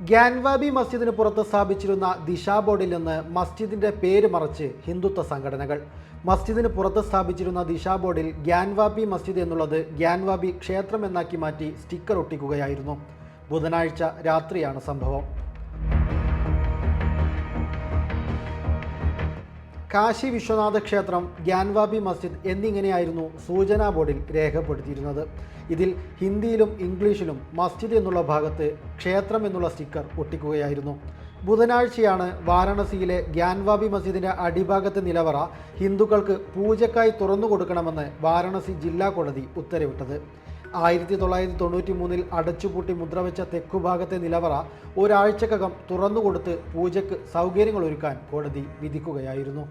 ഗ്യാൻവാബി മസ്ജിദിന് പുറത്ത് സ്ഥാപിച്ചിരുന്ന ദിശാ ബോർഡിൽ നിന്ന് മസ്ജിദിന്റെ പേര് മറച്ച് ഹിന്ദുത്വ സംഘടനകൾ. മസ്ജിദിന് പുറത്ത് സ്ഥാപിച്ചിരുന്ന ദിശാ ബോർഡിൽ ഗ്യാൻവാബി മസ്ജിദ് എന്നുള്ളത് ഗ്യാൻവാബി ക്ഷേത്രം എന്നാക്കി മാറ്റി സ്റ്റിക്കർ ഒട്ടിക്കുകയായിരുന്നു. ബുധനാഴ്ച രാത്രിയാണ് സംഭവം. കാശി വിശ്വനാഥ ക്ഷേത്രം ഗ്യാൻവാബി മസ്ജിദ് എന്നിങ്ങനെയായിരുന്നു സൂചനാ ബോർഡിൽ രേഖപ്പെടുത്തിയിരുന്നത്. ഇതിൽ ഹിന്ദിയിലും ഇംഗ്ലീഷിലും മസ്ജിദ് എന്നുള്ള ഭാഗത്ത് ക്ഷേത്രം എന്നുള്ള സ്റ്റിക്കർ ഒട്ടിക്കുകയായിരുന്നു. ബുധനാഴ്ചയാണ് വാരാണസിയിലെ ഗ്യാൻവാബി മസ്ജിദിന്റെ അടിഭാഗത്തെ നിലവറ ഹിന്ദുക്കൾക്ക് പൂജക്കായി തുറന്നു കൊടുക്കണമെന്ന് വാരാണസി ജില്ലാ കോടതി ഉത്തരവിട്ടത്. ആയിരത്തി തൊള്ളായിരത്തി തൊണ്ണൂറ്റി മൂന്നിൽ അടച്ചുപൂട്ടി മുദ്രവെച്ച തെക്കുഭാഗത്തെ നിലവറ ഒരാഴ്ചക്കകം തുറന്നുകൊടുത്ത് പൂജയ്ക്ക് സൗകര്യങ്ങൾ ഒരുക്കാൻ കോടതി വിധിക്കുകയായിരുന്നു.